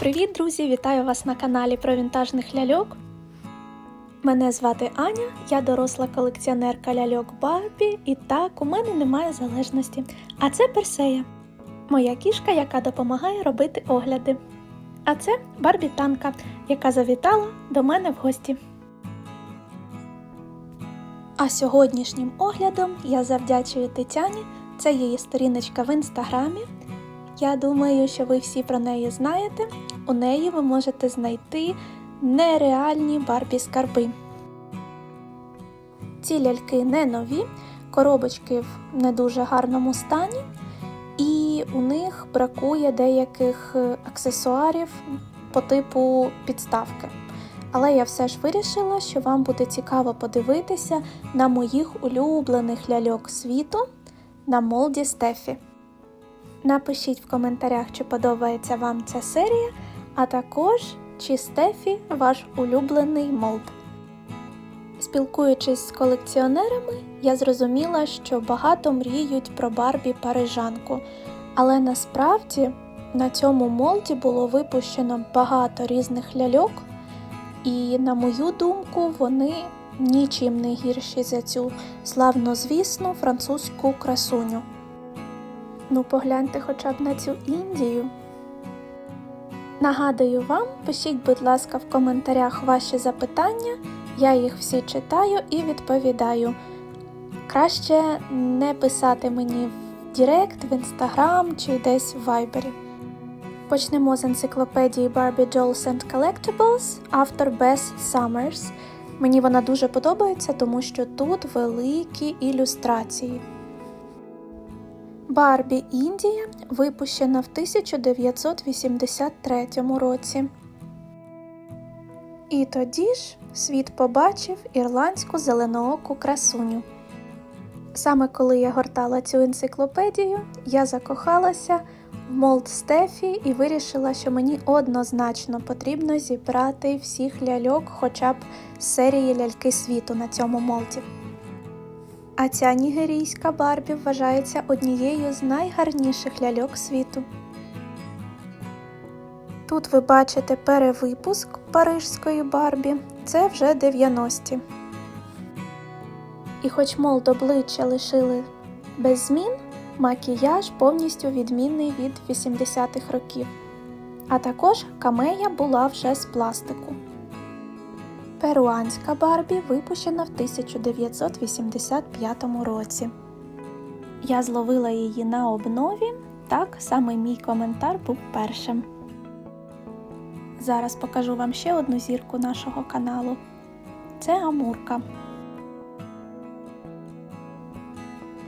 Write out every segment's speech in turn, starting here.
Привіт, друзі! Вітаю вас на каналі про вінтажних ляльок. Мене звати Аня, я доросла колекціонерка ляльок Барбі, і так, у мене немає залежності. А це Персея, моя кішка, яка допомагає робити огляди. А це Барбі Танка, яка завітала до мене в гості. А сьогоднішнім оглядом я завдячую Тетяні, це її сторіночка в інстаграмі. Я думаю, що ви всі про неї знаєте. У неї ви можете знайти нереальні барбі скарби. Ці ляльки не нові, коробочки в не дуже гарному стані, і у них бракує деяких е, аксесуарів по типу підставки. Але я все ж вирішила, що вам буде цікаво подивитися на моїх улюблених ляльок світу на молді Стефі. Напишіть в коментарях, чи подобається вам ця серія, а також чи Стефі ваш улюблений молд. Спілкуючись з колекціонерами, я зрозуміла, що багато мріють про Барбі парижанку, але насправді на цьому молді було випущено багато різних ляльок, і, на мою думку, вони нічим не гірші за цю славнозвісну французьку красуню. Ну, погляньте хоча б на цю Індію. Нагадую вам, пишіть, будь ласка, в коментарях ваші запитання, я їх всі читаю і відповідаю. Краще не писати мені в Директ, в Інстаграм чи десь в Вайбері. Почнемо з енциклопедії Barbie Dolls and Collectibles, автор Bess Summers. Мені вона дуже подобається, тому що тут великі ілюстрації. Барбі Індія випущена в 1983 році. І тоді ж світ побачив ірландську зеленооку красуню. Саме коли я гортала цю енциклопедію, я закохалася в молд Стефі і вирішила, що мені однозначно потрібно зібрати всіх ляльок хоча б серії ляльки світу на цьому молді. А ця нігерійська Барбі вважається однією з найгарніших ляльок світу. Тут ви бачите перевипуск парижської Барбі, це вже 90-ті. І хоч молд обличчя лишили без змін, макіяж повністю відмінний від 80-х років. А також камея була вже з пластику. Перуанська Барбі випущена в 1985 році. Я зловила її на обнові, так саме мій коментар був першим. Зараз покажу вам ще одну зірку нашого каналу. Це Амурка.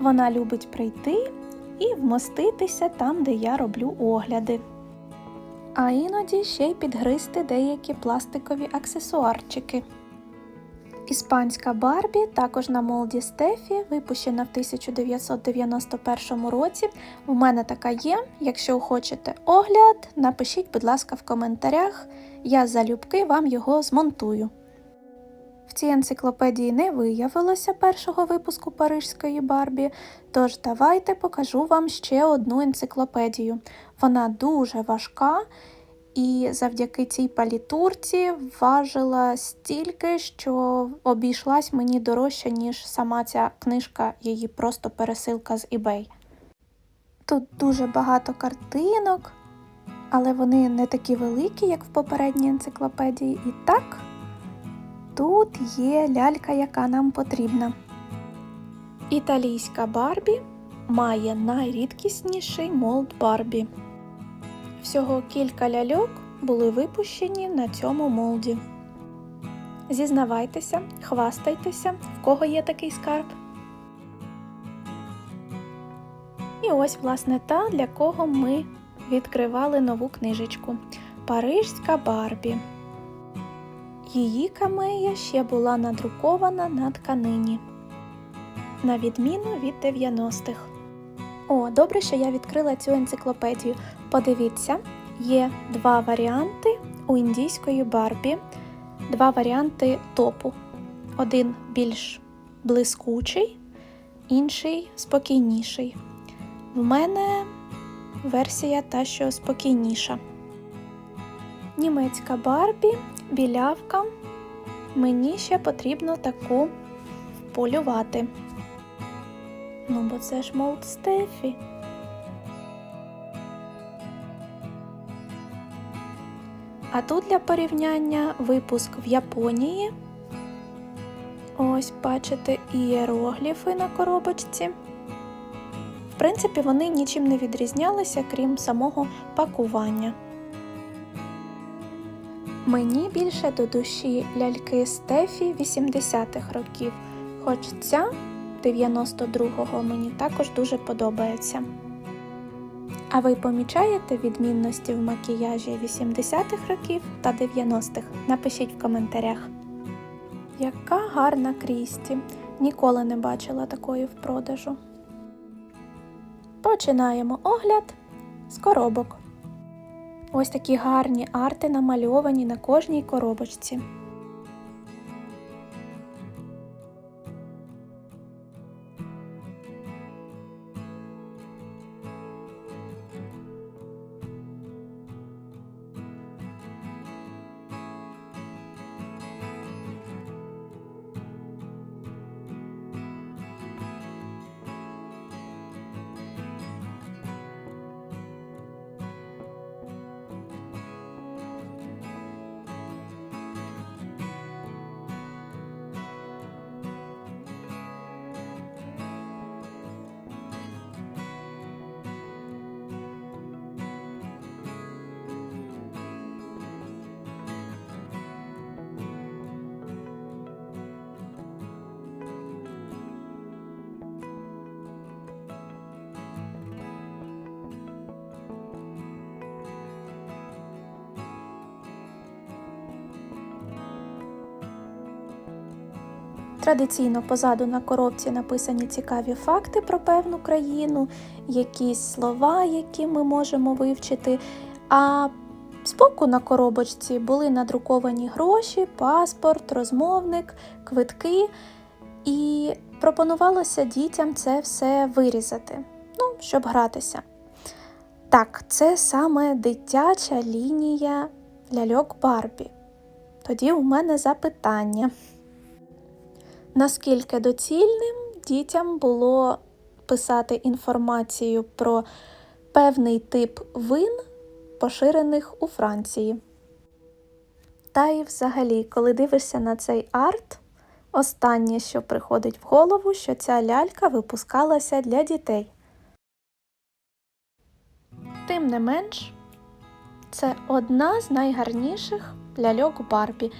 Вона любить прийти і вмоститися там, де я роблю огляди. А іноді ще й підгризти деякі пластикові аксесуарчики. Іспанська Барбі також на молді Стефі, випущена в 1991 році. У мене така є. Якщо хочете огляд, напишіть, будь ласка, в коментарях. Я залюбки вам його змонтую. Цій енциклопедії не виявилося першого випуску Парижської Барбі, тож давайте покажу вам ще одну енциклопедію. Вона дуже важка і завдяки цій палітурці важила стільки, що обійшлась мені дорожче, ніж сама ця книжка, її просто пересилка з eBay. Тут дуже багато картинок, але вони не такі великі, як в попередній енциклопедії. І так, тут є лялька, яка нам потрібна. Італійська Барбі має найрідкісніший молд Барбі. Всього кілька ляльок були випущені на цьому молді. Зізнавайтеся, хвастайтеся, в кого є такий скарб. І ось, власне, та, для кого ми відкривали нову книжечку Парижська Барбі. Її камея ще була надрукована на тканині, на відміну від 90-х. О, добре, що я відкрила цю енциклопедію. Подивіться, є два варіанти у індійської Барбі, два варіанти топу. Один більш блискучий, інший спокійніший. В мене версія та, що спокійніша. Німецька Барбі, білявка. Мені ще потрібно таку вполювати. Ну, бо це ж молд Стефі. А тут для порівняння випуск в Японії. Ось, бачите, ієрогліфи на коробочці. В принципі, вони нічим не відрізнялися, крім самого пакування. Мені більше до душі ляльки Стефі 80-х років, хоч ця 92-го мені також дуже подобається. А ви помічаєте відмінності в макіяжі 80-х років та 90-х? Напишіть в коментарях. Яка гарна Крісті! Ніколи не бачила такої в продажу. Починаємо огляд з коробок. Ось такі гарні арти намальовані на кожній коробочці. Традиційно позаду на коробці написані цікаві факти про певну країну, якісь слова, які ми можемо вивчити. А збоку на коробочці були надруковані гроші, паспорт, розмовник, квитки. І пропонувалося дітям це все вирізати, ну, щоб гратися. Так, це саме дитяча лінія ляльок Барбі. Тоді у мене запитання наскільки доцільним дітям було писати інформацію про певний тип вин, поширених у Франції. Та й взагалі, коли дивишся на цей арт, останнє, що приходить в голову, що ця лялька випускалася для дітей. Тим не менш, це одна з найгарніших ляльок Барбі,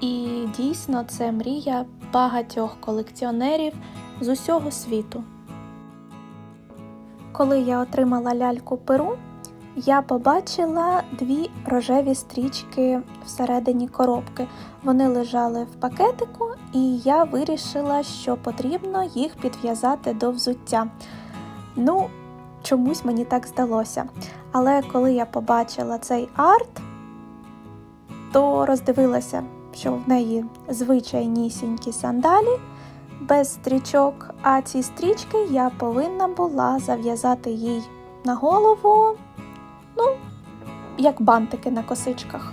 і дійсно це мрія багатьох колекціонерів з усього світу. Коли я отримала ляльку перу, я побачила дві рожеві стрічки всередині коробки. Вони лежали в пакетику, і я вирішила, що потрібно їх підв'язати до взуття. Ну, чомусь мені так здалося. Але коли я побачила цей арт, то роздивилася що в неї звичайнісінькі сандалі без стрічок, а ці стрічки я повинна була зав'язати їй на голову, ну, як бантики на косичках.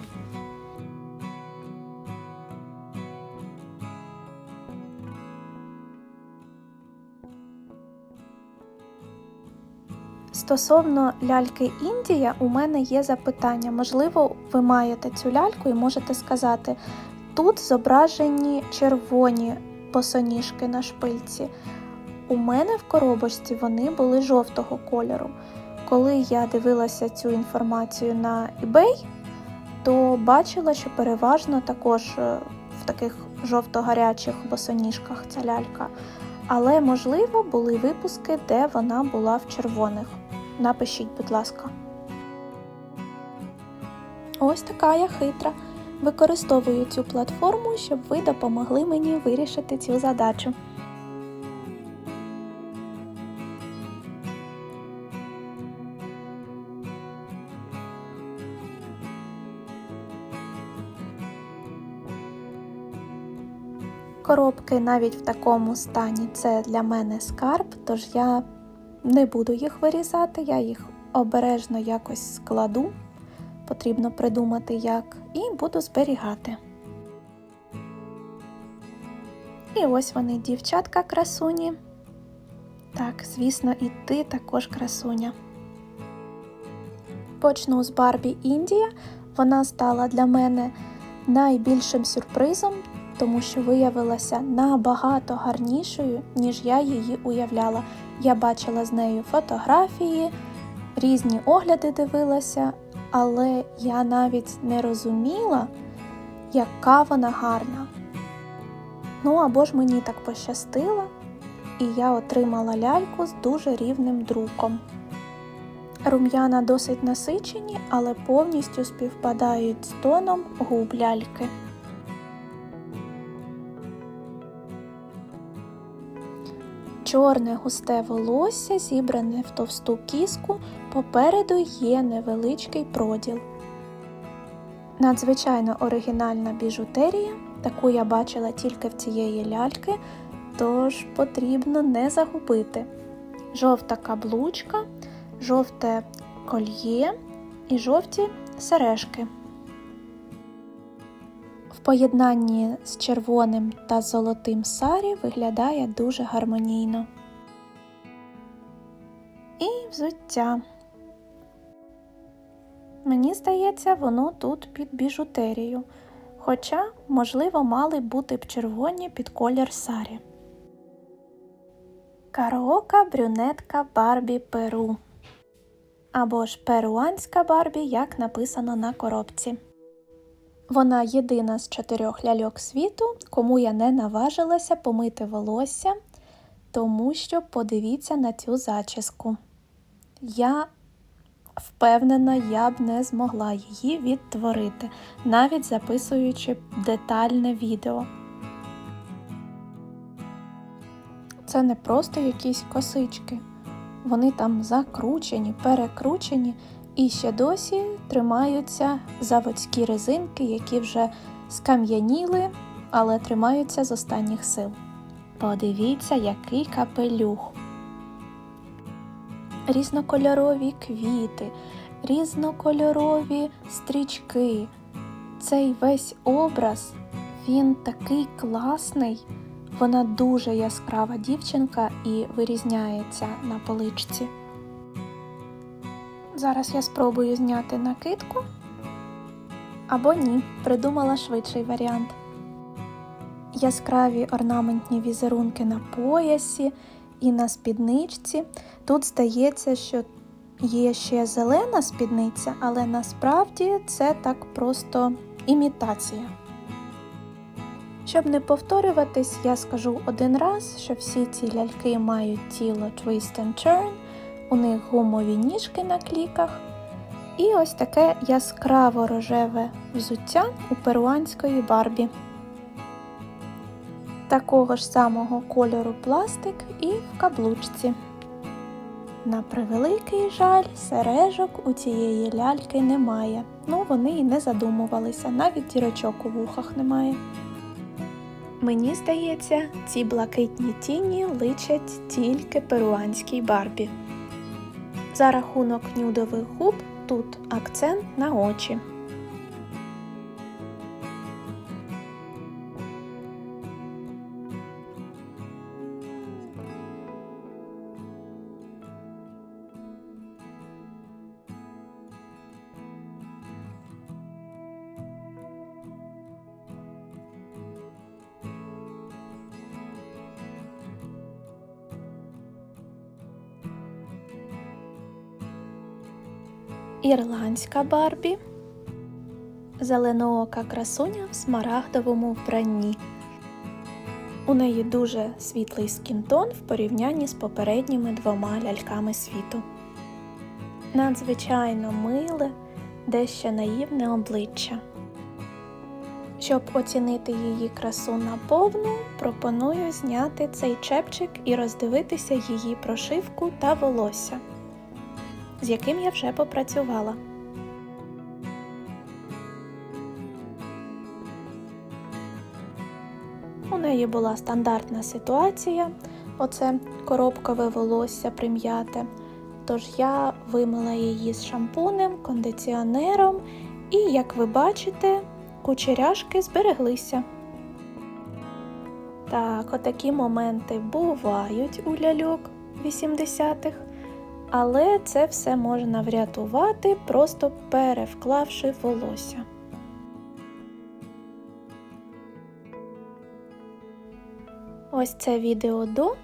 Стосовно ляльки Індія, у мене є запитання. Можливо, ви маєте цю ляльку і можете сказати, Тут зображені червоні босоніжки на шпильці. У мене в коробочці вони були жовтого кольору. Коли я дивилася цю інформацію на eBay, то бачила, що переважно також е, в таких жовто-гарячих босоніжках ця лялька. Але, можливо, були випуски, де вона була в червоних. Напишіть, будь ласка. Ось така я хитра. Використовую цю платформу, щоб ви допомогли мені вирішити цю задачу. Коробки навіть в такому стані це для мене скарб, тож я не буду їх вирізати, я їх обережно якось складу потрібно придумати як, і буду зберігати. І ось вони, дівчатка красуні. Так, звісно, і ти також красуня. Почну з Барбі Індія. Вона стала для мене найбільшим сюрпризом, тому що виявилася набагато гарнішою, ніж я її уявляла. Я бачила з нею фотографії, різні огляди дивилася, але я навіть не розуміла, яка вона гарна. Ну або ж мені так пощастило, і я отримала ляльку з дуже рівним друком. Рум'яна досить насичені, але повністю співпадають з тоном губ ляльки. Чорне густе волосся, зібране в товсту кіску, попереду є невеличкий проділ. Надзвичайно оригінальна біжутерія, таку я бачила тільки в цієї ляльки, тож потрібно не загубити. Жовта каблучка, жовте кольє і жовті сережки. Поєднанні з червоним та золотим сарі виглядає дуже гармонійно. І взуття. Мені здається, воно тут під біжутерію, хоча, можливо, мали бути б червоні під колір сарі. Караока брюнетка Барбі Перу. Або ж перуанська Барбі, як написано на коробці. Вона єдина з чотирьох ляльок світу, кому я не наважилася помити волосся, тому що подивіться на цю зачіску. Я впевнена, я б не змогла її відтворити, навіть записуючи детальне відео. Це не просто якісь косички. Вони там закручені, перекручені і ще досі тримаються заводські резинки, які вже скам'яніли, але тримаються з останніх сил. Подивіться, який капелюх. Різнокольорові квіти, різнокольорові стрічки. Цей весь образ, він такий класний. Вона дуже яскрава дівчинка і вирізняється на поличці. Зараз я спробую зняти накидку. Або ні, придумала швидший варіант. Яскраві орнаментні візерунки на поясі і на спідничці. Тут здається, що є ще зелена спідниця, але насправді це так просто імітація. Щоб не повторюватись, я скажу один раз, що всі ці ляльки мають тіло Twist and Turn, у них гумові ніжки на кліках. І ось таке яскраво рожеве взуття у перуанської барбі. Такого ж самого кольору пластик і в каблучці. На превеликий жаль, сережок у цієї ляльки немає. Ну, вони і не задумувалися, навіть дірочок у вухах немає. Мені здається, ці блакитні тіні личать тільки перуанській барбі. За рахунок нюдових губ тут акцент на очі. Ірландська Барбі, зеленоока красуня в смарагдовому вбранні. У неї дуже світлий скінтон в порівнянні з попередніми двома ляльками світу. Надзвичайно миле, дещо наївне обличчя. Щоб оцінити її красу наповну, пропоную зняти цей чепчик і роздивитися її прошивку та волосся з яким я вже попрацювала. У неї була стандартна ситуація, оце коробкове волосся прим'яте, тож я вимила її з шампунем, кондиціонером, і, як ви бачите, кучеряшки збереглися. Так, отакі моменти бувають у ляльок 80-х, але це все можна врятувати, просто перевклавши волосся. Ось це відео до,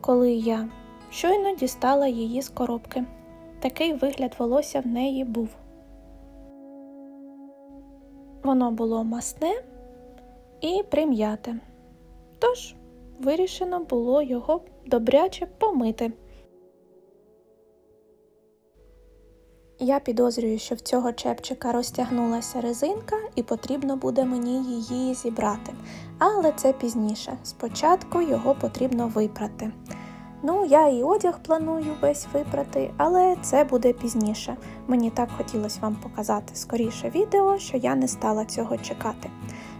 коли я щойно дістала її з коробки. Такий вигляд волосся в неї був. Воно було масне і прим'яте. Тож вирішено було його добряче помити. Я підозрюю, що в цього чепчика розтягнулася резинка і потрібно буде мені її зібрати. Але це пізніше. Спочатку його потрібно випрати. Ну, я і одяг планую весь випрати, але це буде пізніше. Мені так хотілося вам показати скоріше відео, що я не стала цього чекати.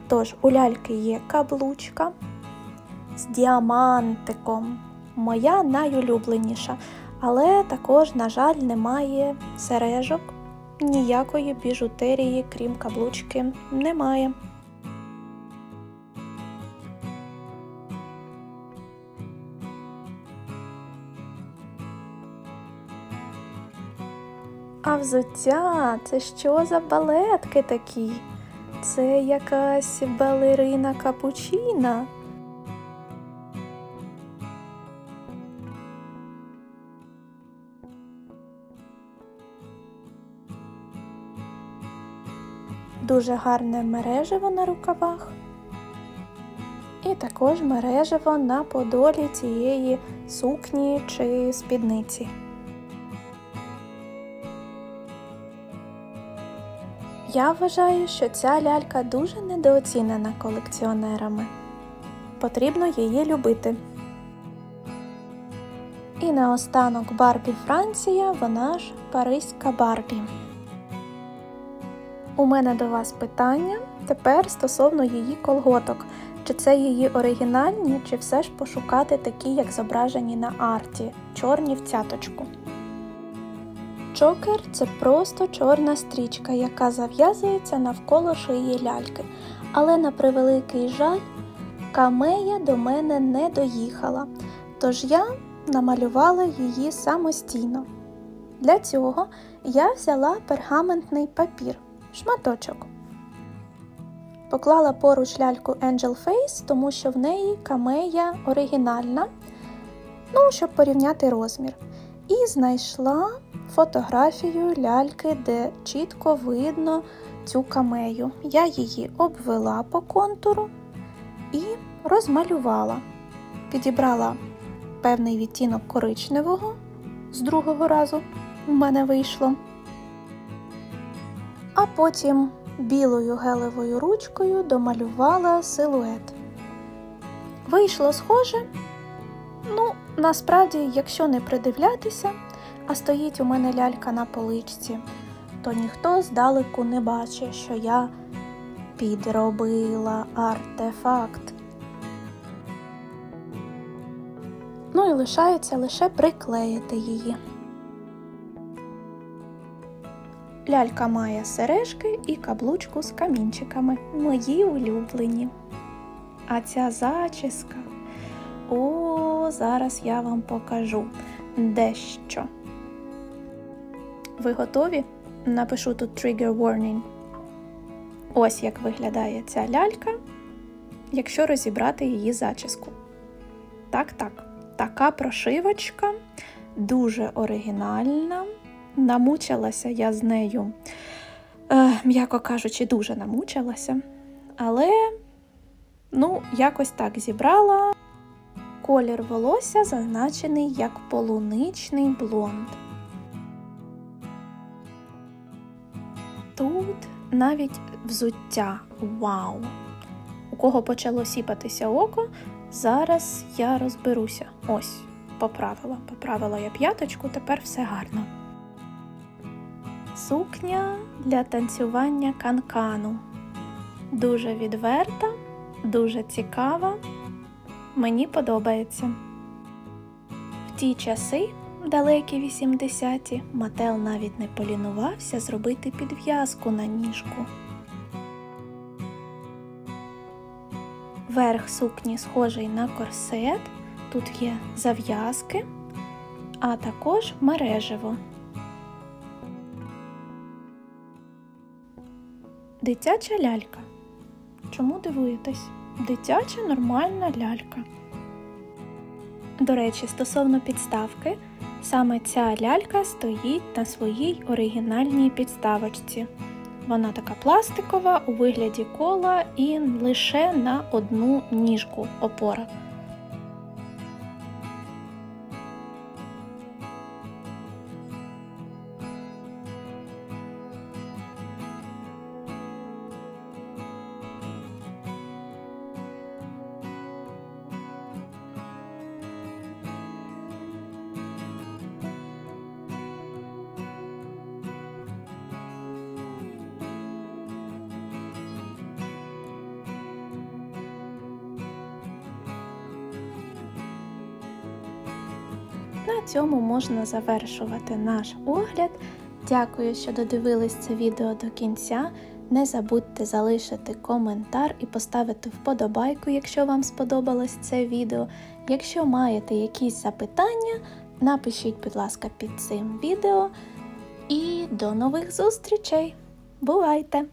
Тож, у ляльки є каблучка з діамантиком, моя найулюбленіша. Але також, на жаль, немає сережок, ніякої біжутерії, крім каблучки, немає. А взуття це що за балетки такі? Це якась балерина капучина. Дуже гарне мережево на рукавах. І також мережево на подолі цієї сукні чи спідниці. Я вважаю, що ця лялька дуже недооцінена колекціонерами. Потрібно її любити. І наостанок Барбі Франція, вона ж Паризька Барбі. У мене до вас питання тепер стосовно її колготок. Чи це її оригінальні, чи все ж пошукати такі, як зображені на арті, чорні в цяточку. Чокер це просто чорна стрічка, яка зав'язується навколо шиї ляльки. Але на превеликий жаль, камея до мене не доїхала, тож я намалювала її самостійно. Для цього я взяла пергаментний папір, шматочок. Поклала поруч ляльку Angel Face, тому що в неї камея оригінальна, ну, щоб порівняти розмір. І знайшла фотографію ляльки, де чітко видно цю камею. Я її обвела по контуру і розмалювала. Підібрала певний відтінок коричневого з другого разу в мене вийшло. А потім білою гелевою ручкою домалювала силует. Вийшло схоже. Ну, насправді, якщо не придивлятися, а стоїть у мене лялька на поличці, то ніхто здалеку не бачить, що я підробила артефакт. Ну і лишається лише приклеїти її. Лялька має сережки і каблучку з камінчиками, мої улюблені. А ця зачіска. О, зараз я вам покажу дещо. Ви готові? Напишу тут trigger warning. Ось як виглядає ця лялька, якщо розібрати її зачіску. Так, так, така прошивочка, дуже оригінальна. Намучилася я з нею, е, м'яко кажучи, дуже намучилася. Але, ну, якось так зібрала. Колір волосся зазначений як полуничний блонд. Тут навіть взуття. Вау! У кого почало сіпатися око, зараз я розберуся. Ось, поправила. Поправила я п'яточку, тепер все гарно. Сукня для танцювання канкану. Дуже відверта, дуже цікава. Мені подобається. В ті часи далекі 80-ті Мател навіть не полінувався зробити підв'язку на ніжку. Верх сукні схожий на корсет, тут є зав'язки, а також мережево. Дитяча лялька. Чому дивуєтесь? Дитяча нормальна лялька. До речі, стосовно підставки, саме ця лялька стоїть на своїй оригінальній підставочці. Вона така пластикова у вигляді кола і лише на одну ніжку опора. Цьому можна завершувати наш огляд. Дякую, що додивились це відео до кінця. Не забудьте залишити коментар і поставити вподобайку, якщо вам сподобалось це відео. Якщо маєте якісь запитання, напишіть, будь ласка, під цим відео. І до нових зустрічей! Бувайте!